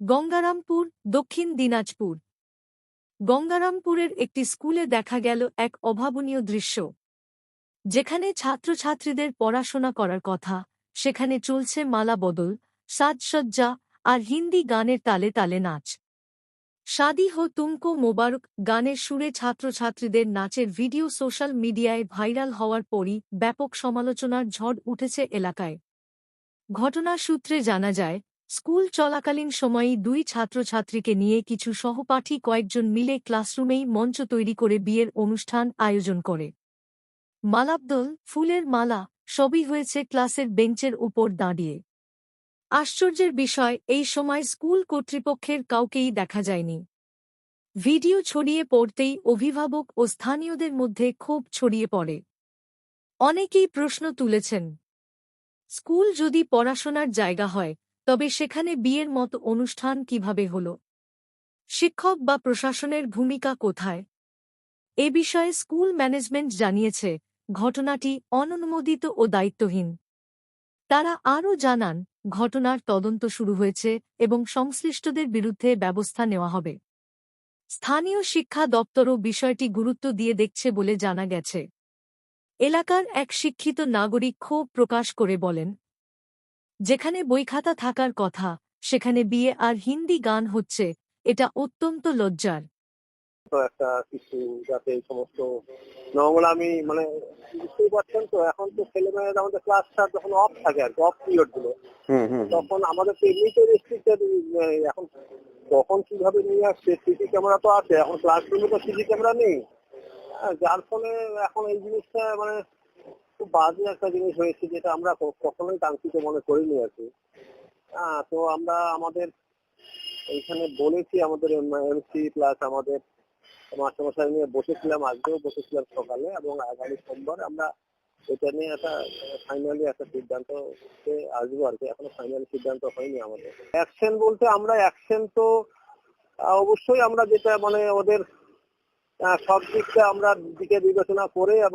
গঙ্গারামপুর, দক্ষিণ দিনাজপুর। গঙ্গারামপুরের একটি স্কুলে দেখা গেল এক অভাবনীয় দৃশ্য। যেখানে ছাত্রছাত্রীদের পড়াশোনা করার কথা, সেখানে চলছে মালা বদল, সাজসজ্জা আর হিন্দি গানের তালে তালে নাচ। সাদি হো তুমকো মোবারক গানের সুরে ছাত্রছাত্রীদের নাচের ভিডিও সোশ্যাল মিডিয়ায় ভাইরাল হওয়ার পরই ব্যাপক সমালোচনার ঝড় উঠেছে এলাকায়। ঘটনা সূত্রে জানা যায় স্কুল চলাকালীন সময়েই দুই ছাত্রছাত্রীকে নিয়ে কিছু সহপাঠী কয়েকজন মিলে ক্লাসরুমেই মঞ্চ তৈরি করে বিয়ের অনুষ্ঠান আয়োজন করে। মালাবদল, ফুলের মালা, সবই হয়েছে ক্লাসের বেঞ্চের উপর দাঁড়িয়ে। আশ্চর্যের বিষয়, এই সময় স্কুল কর্তৃপক্ষের কাউকেই দেখা যায়নি। ভিডিও ছড়িয়ে পড়তেই অভিভাবক ও স্থানীয়দের মধ্যে ক্ষোভ ছড়িয়ে পড়ে। অনেকেই প্রশ্ন তুলেছেন, স্কুল যদি পড়াশোনার জায়গা হয় তবে সেখানে বিয়ের মতো অনুষ্ঠান কীভাবে হল? শিক্ষক বা প্রশাসনের ভূমিকা কোথায়? এ বিষয়ে স্কুল ম্যানেজমেন্ট জানিয়েছে, ঘটনাটি অননুমোদিত ও দায়িত্বহীন। তারা আরও জানান, ঘটনার তদন্ত শুরু হয়েছে এবং সংশ্লিষ্টদের বিরুদ্ধে ব্যবস্থা নেওয়া হবে। স্থানীয় শিক্ষা দপ্তরও বিষয়টি গুরুত্ব দিয়ে দেখছে বলে জানা গেছে। এলাকার এক শিক্ষিত নাগরিক ক্ষোভ প্রকাশ করে বলেন যেখানে বইখাতা থাকার কথা সেখানে বিয়ে আর হিন্দি গান হচ্ছে এটা অত্যন্ত লজ্জার। তো একটা কিছু যাতে এই সমস্ত নোংরামি মানে বুঝতেই পারছেন তো এখন তো ছেলেমেয়েরা আমাদের ক্লাসটা যখন অফ থাকে আর কি অফ পিরিয়ডগুলো হুম হুম তখন আমাদের তো এমনিতে রেস্ট্রিক্টেড এখন কখন কীভাবে নিয়ে আসছে সিসি ক্যামেরা তো আছে এখন ক্লাসরুমে তো সিসি ক্যামেরা নেই। হ্যাঁ, যার ফলে এখন এই জিনিসটা মানে খুব বাজে একটা জিনিস হয়েছে যেটা আমরা কখনোই কাঙ্ক্ষিত মনে করিনি আর কি। তো আমরা আমাদের এইখানে বলেছি আমাদের এমসি প্লাস আমাদের মাস্টারমশাই নিয়ে বসেছিলাম, আজকেও বসেছিলাম সকালে এবং আগামী সোমবার আমরা এটা নিয়ে একটা ফাইনালি একটা সিদ্ধান্ত আসব আর কি। এখনও ফাইনাল সিদ্ধান্ত হয়নি আমাদের। অ্যাকশন বলতে আমরা অ্যাকশন তো অবশ্যই আমরা যেটা মানে ওদের সব দিকটা আমরা দিকে বিবেচনা করে এবং